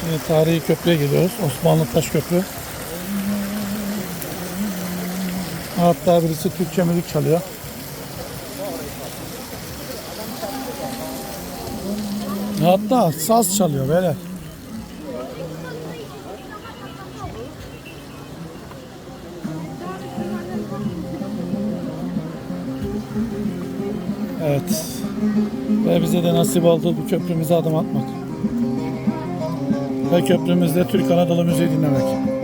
Şimdi tarihi köprüye gidiyoruz. Osmanlı Taş Köprü. Hatta birisi Türkçe müzik çalıyor. Hatta saz çalıyor böyle. Evet. Ve bize de nasip oldu bu köprümüze adım atmak. Ve köprümüzde Türk Anadolu Müziği dinlemek.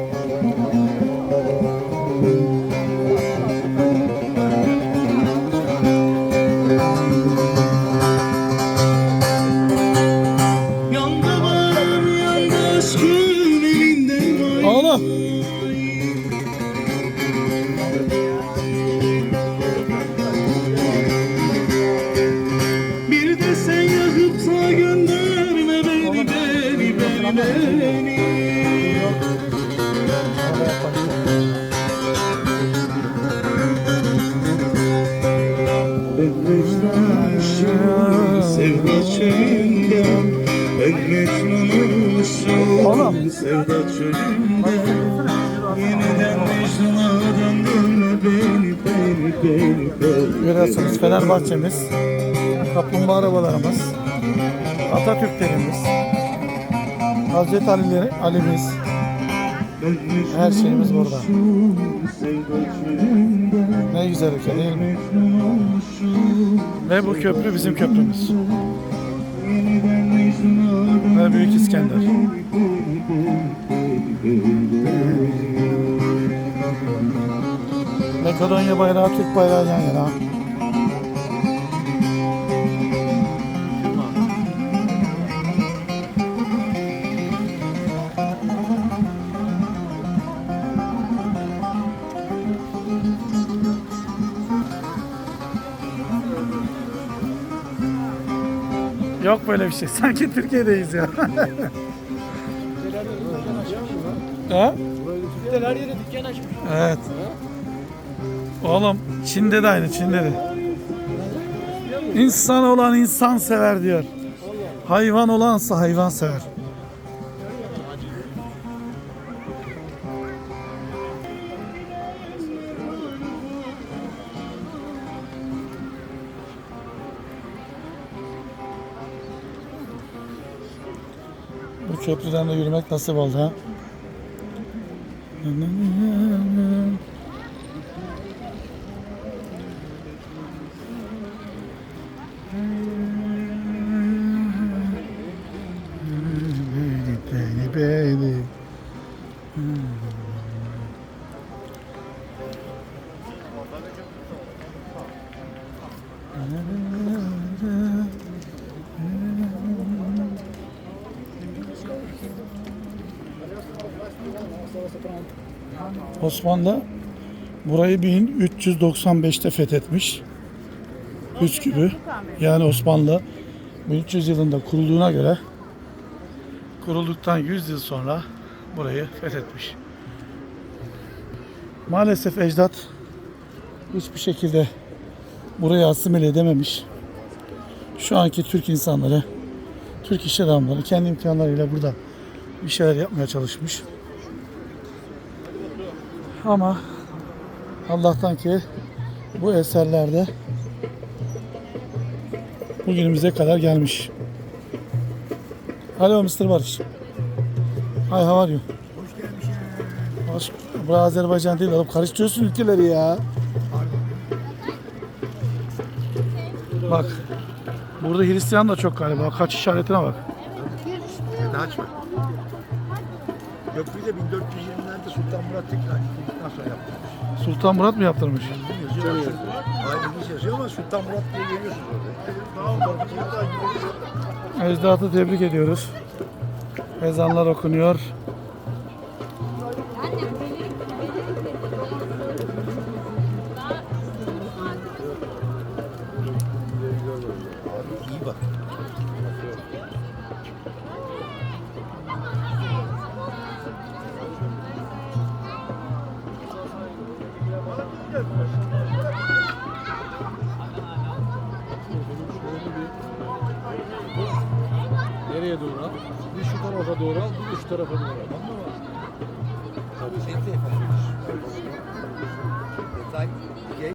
Ben Mecnun'muşum Oğlum. sevda çölünden Yeniden Mecnun'a döndürme beni beni beni beni Görüyorsunuz Fenerbahçemiz, kaplumbağa arabalarımız, Atatürklerimiz, Hazreti Ali'leri, Ali'miz, her şeyimiz burada. Ne güzel ülke değil mi? Ve bu köprü bizim köprümüz. Büyük İskender. Makedonya bayrağı, Türk bayrağı yan yana. Yok böyle bir şey. Sanki Türkiye'deyiz ya. ha? Türkler her yere dükkan açmış. Evet. Oğlum Çin'de de aynı Çin'de de. İnsan olan insan sever diyor. Hayvan olansa hayvan sever. Bu köprüden de yürümek nasip oldu ha. Beni beni. Osmanlı burayı 1395'te fethetmiş. Üsküp'ü. Yani Osmanlı 1300 yılında kurulduğuna göre kurulduktan 100 yıl sonra burayı fethetmiş. Maalesef ecdat hiçbir şekilde burayı asimile edememiş. Şu anki Türk insanları, Türk iş adamları kendi imkanlarıyla burada bir şeyler yapmaya çalışmış. Ama Allah'tan ki bu eserlerde bugünümüze kadar gelmiş. Alo Mr. Barış. Hi, how are you? Hoş gelmişsin. Hoş. Burası Azerbaycan değil oğlum. Karıştırıyorsun ülkeleri ya. Bak. Burada Hristiyan da çok galiba. Kaç işaretine bak. Daha açma. Köprüyü de 1420'lerde Sultan Murat tekrar yıkıldıktan sonra yaptırmış. Sultan Murat mı yaptırmış? Yazıyor şurada. Aynı bir yazıyor ama Sultan Murat diye görüyorsunuz orada. Ecdat'ı tebrik ediyoruz. Ezanlar okunuyor. Nereye doğru al? Bir şu tarafa doğru al, bir şu tarafa doğru al. Tabii. Detay